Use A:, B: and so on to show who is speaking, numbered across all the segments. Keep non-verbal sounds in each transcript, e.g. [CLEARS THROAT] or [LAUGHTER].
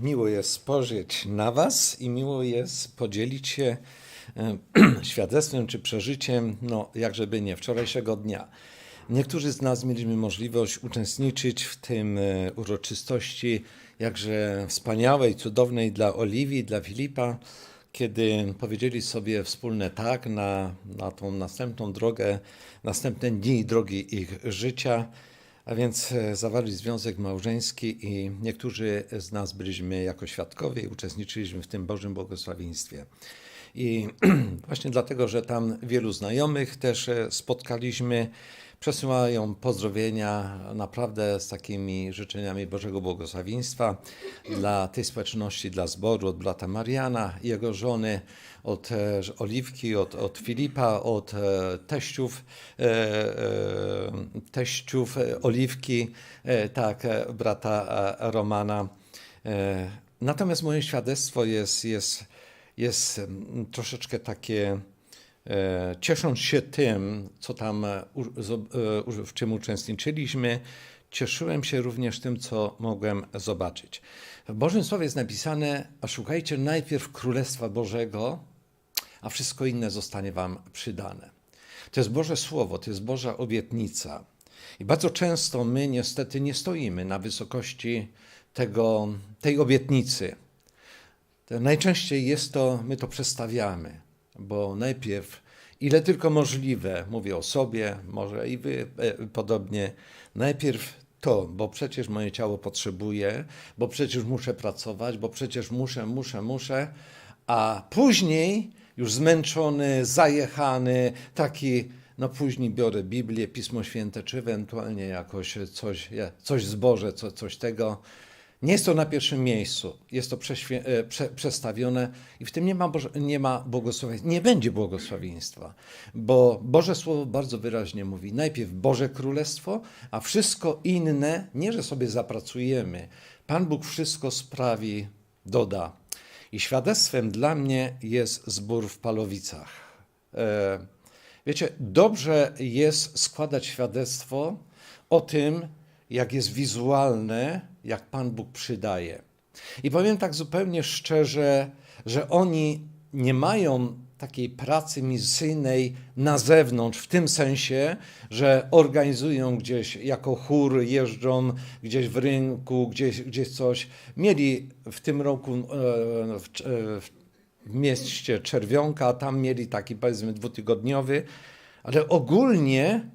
A: Miło jest spojrzeć na Was i miło jest podzielić się e, [CLEARS THROAT] świadectwem czy przeżyciem, no jakżeby nie, wczorajszego dnia. Niektórzy z nas mieliśmy możliwość uczestniczyć w tym e, uroczystości jakże wspaniałej, cudownej dla Oliwii, dla Filipa, kiedy powiedzieli sobie wspólne tak na, na tą następną drogę, następne dni drogi ich życia. A więc e, zawarli związek małżeński i niektórzy z nas byliśmy jako świadkowie i uczestniczyliśmy w tym Bożym błogosławieństwie. I [CLEARS THROAT] właśnie dlatego, że tam wielu znajomych też e, spotkaliśmy, przesyłają pozdrowienia naprawdę z takimi życzeniami Bożego błogosławieństwa dla tej społeczności, dla zboru, od brata Mariana, jego żony, od e, Oliwki, od, od Filipa, od teściów, teściów e, Oliwki, e, tak, e, brata Romana. Natomiast moje świadectwo jest, jest, jest mm, troszeczkę takie, ciesząc się tym, co tam, w czym uczestniczyliśmy, cieszyłem się również tym, co mogłem zobaczyć. W Bożym Słowie jest napisane, a szukajcie najpierw Królestwa Bożego, a wszystko inne zostanie wam przydane. To jest Boże Słowo, to jest Boża obietnica. I bardzo często my niestety nie stoimy na wysokości tego, tej obietnicy. Najczęściej jest to, my to przestawiamy, bo najpierw, ile tylko możliwe, mówię o sobie, może i wy e, podobnie, najpierw to, bo przecież moje ciało potrzebuje, bo przecież muszę pracować, bo przecież muszę, muszę, muszę, a później już zmęczony, zajechany, taki, no później biorę Biblię, Pismo Święte, czy ewentualnie jakoś coś, coś zboże, co, coś tego. Nie jest to na pierwszym miejscu, jest to e, prze, przestawione i w tym nie ma, Boże, nie ma błogosławieństwa, nie będzie błogosławieństwa, bo Boże Słowo bardzo wyraźnie mówi, najpierw Boże Królestwo, a wszystko inne, nie że sobie zapracujemy, Pan Bóg wszystko sprawi, doda. I świadectwem dla mnie jest zbór w Palowicach. E, Wiecie, dobrze jest składać świadectwo o tym, jak jest wizualne, jak Pan Bóg przydaje. I powiem tak zupełnie szczerze, że oni nie mają takiej pracy misyjnej na zewnątrz, w tym sensie, że organizują gdzieś jako chór, jeżdżą gdzieś w rynku, gdzieś, gdzieś coś. Mieli w tym roku e, w, e, w mieście Czerwionka, tam mieli taki powiedzmy dwutygodniowy, ale ogólnie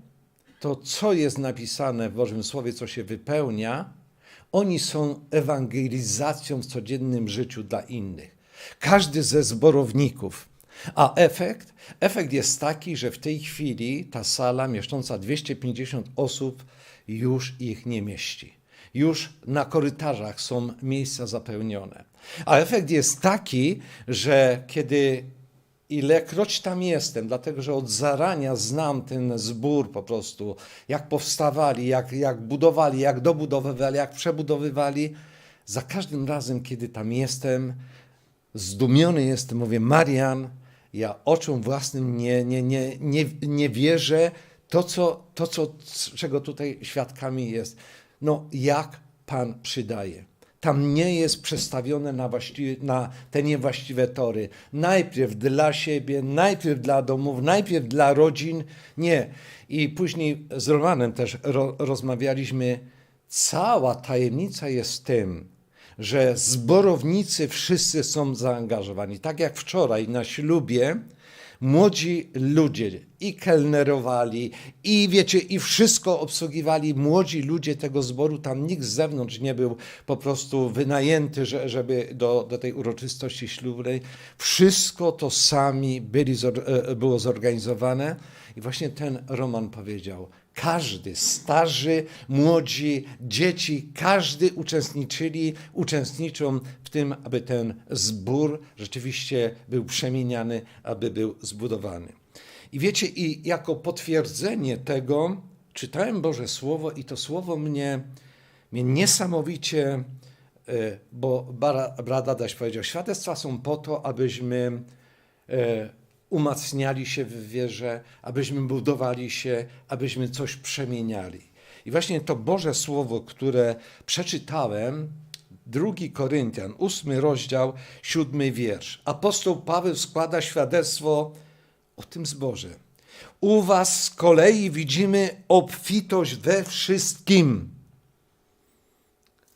A: to, co jest napisane w Bożym Słowie, co się wypełnia, oni są ewangelizacją w codziennym życiu dla innych. Każdy ze zborowników. A efekt? Efekt jest taki, że w tej chwili ta sala mieszcząca 250 osób już ich nie mieści. Już na korytarzach są miejsca zapełnione. A efekt jest taki, że kiedy ilekroć tam jestem, dlatego że od zarania znam ten zbór po prostu, jak powstawali, jak, jak budowali, jak dobudowywali, jak przebudowywali, za każdym razem, kiedy tam jestem, zdumiony jestem, mówię, Marian, ja oczom własnym nie, nie, nie, nie, nie wierzę to, co, to co, czego tutaj świadkami jest. No, jak Pan przydaje. Tam nie jest przestawione na, na te niewłaściwe tory. Najpierw dla siebie, najpierw dla domów, najpierw dla rodzin. Nie. I później z Romanem też ro, rozmawialiśmy. Cała tajemnica jest w tym, że zborownicy wszyscy są zaangażowani. Tak jak wczoraj na ślubie, młodzi ludzie i kelnerowali, i wiecie, i wszystko obsługiwali młodzi ludzie tego zboru. Tam nikt z zewnątrz nie był po prostu wynajęty, że, żeby do, do tej uroczystości ślubnej. Wszystko to sami byli, e, było zorganizowane. I właśnie ten Roman powiedział, każdy, starzy, młodzi, dzieci, każdy uczestniczyli, uczestniczą w tym, aby ten zbór rzeczywiście był przemieniany, aby był zbudowany. I wiecie, i jako potwierdzenie tego czytałem Boże Słowo i to Słowo mnie, mnie niesamowicie, e, bo brat Adaś powiedział, świadectwa są po to, abyśmy e, umacniali się w wierze, abyśmy budowali się, abyśmy coś przemieniali. I właśnie to Boże Słowo, które przeczytałem, drugi Koryntian, ósmy rozdział, siódmy wiersz. Apostoł Paweł składa świadectwo o tym zborze. U was z kolei widzimy obfitość we wszystkim.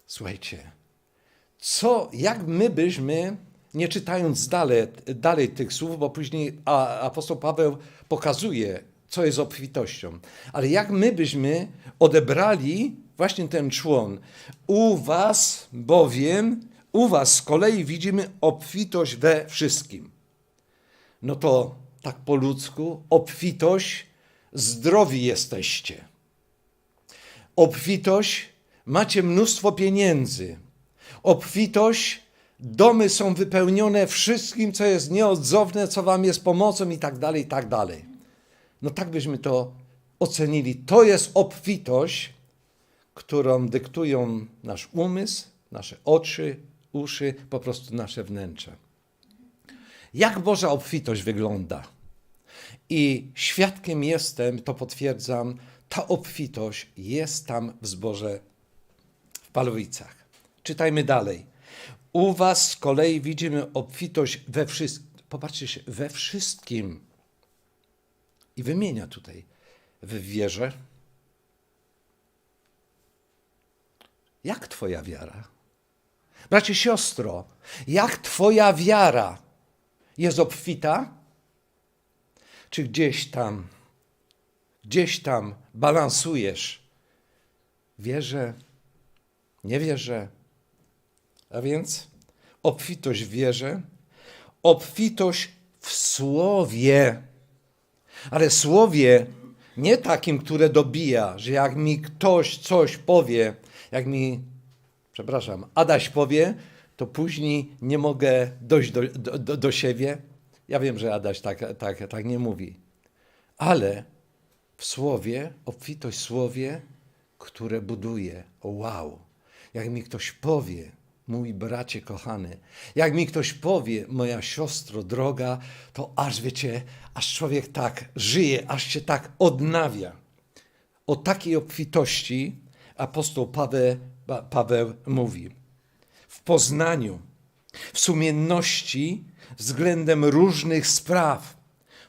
A: Słuchajcie, co, jak my byśmy, nie czytając dalej, dalej tych słów, bo później apostoł Paweł pokazuje, co jest obfitością, ale jak my byśmy odebrali właśnie ten człon. U was bowiem, u was z kolei widzimy obfitość we wszystkim. No to tak po ludzku, obfitość, zdrowi jesteście. Obfitość, macie mnóstwo pieniędzy. Obfitość, domy są wypełnione wszystkim, co jest nieodzowne, co wam jest pomocą i tak dalej, i tak dalej. No tak byśmy to ocenili. To jest obfitość, którą dyktują nasz umysł, nasze oczy, uszy, po prostu nasze wnętrze. Jak Boża obfitość wygląda? I świadkiem jestem, to potwierdzam, ta obfitość jest tam w zborze w Palowicach. Czytajmy dalej. U was z kolei widzimy obfitość we wszystkim. Popatrzcie się, we wszystkim. I wymienia tutaj w wierze. Jak twoja wiara? Bracie, siostro, jak twoja wiara jest obfita? Czy gdzieś tam, gdzieś tam balansujesz? Wierzę, nie wierzę. A więc obfitość w wierze, obfitość w słowie. Ale słowie nie takim, które dobija, że jak mi ktoś coś powie, jak mi, przepraszam, Adaś powie, to później nie mogę dojść do, do, do, siebie. Ja wiem, że Adaś tak, tak, tak nie mówi. Ale w słowie, obfitość słowie, które buduje. O wow! Jak mi ktoś powie, mój bracie kochany, jak mi ktoś powie, moja siostro droga, to aż wiecie, aż człowiek tak żyje, aż się tak odnawia. O takiej obfitości apostoł Paweł, Paweł mówi. W poznaniu, w sumienności względem różnych spraw.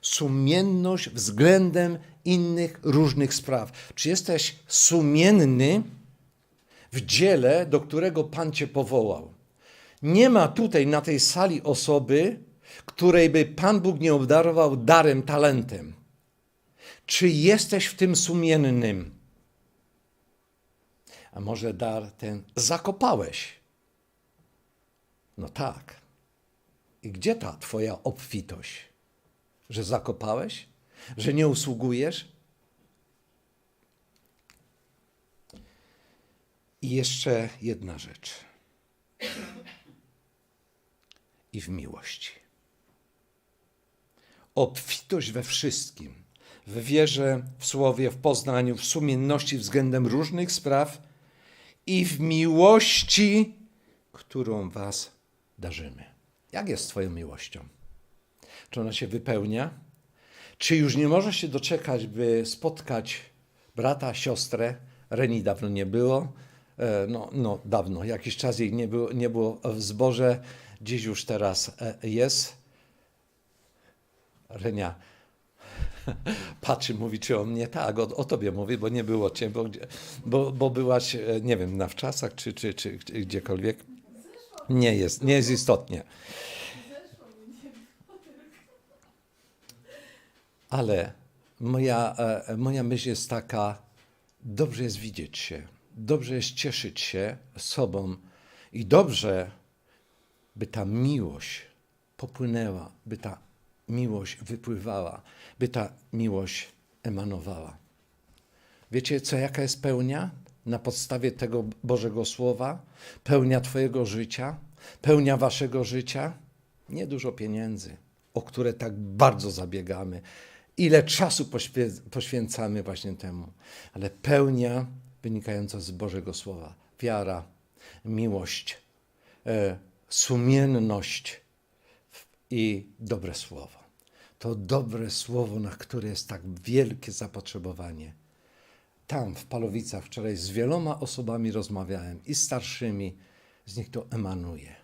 A: Sumienność względem innych różnych spraw. Czy jesteś sumienny w dziele, do którego Pan Cię powołał? Nie ma tutaj na tej sali osoby, której by Pan Bóg nie obdarował darem, talentem. Czy jesteś w tym sumiennym? A może dar ten zakopałeś? No tak. I gdzie ta Twoja obfitość? Że zakopałeś? Że nie usługujesz? I jeszcze jedna rzecz. I w miłości. Obfitość we wszystkim. W wierze, w słowie, w poznaniu, w sumienności względem różnych spraw i w miłości, którą Was darzymy. Jak jest Twoją miłością? Czy ona się wypełnia? Czy już nie możesz się doczekać, by spotkać brata, siostrę? Reni dawno nie było. E, No, no dawno, jakiś czas jej nie było, nie było w zborze, dziś już teraz e, jest. Renia [LAUGHS] patrzy, mówi, czy o mnie? Tak, o, o tobie mówi, bo nie było cię, bo, bo, bo byłaś, e, nie wiem, na wczasach, czy, czy, czy, czy gdziekolwiek. Nie jest, nie jest istotnie. Ale moja, moja myśl jest taka, dobrze jest widzieć się, dobrze jest cieszyć się sobą i dobrze, by ta miłość popłynęła, by ta miłość wypływała, by ta miłość emanowała. Wiecie, co jaka jest pełnia na podstawie tego Bożego Słowa? Pełnia Twojego życia, pełnia Waszego życia? Nie dużo pieniędzy, o które tak bardzo zabiegamy. Ile czasu poświęcamy właśnie temu, ale pełnia wynikająca z Bożego Słowa. Wiara, miłość, e, sumienność i dobre słowo. To dobre słowo, na które jest tak wielkie zapotrzebowanie. Tam w Palowicach wczoraj z wieloma osobami rozmawiałem i starszymi, z nich to emanuje,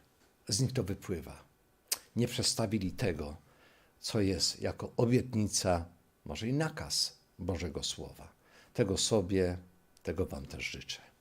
A: z nich to wypływa. Nie przestawili tego, co jest jako obietnica, może i nakaz Bożego Słowa. Tego sobie, tego Wam też życzę.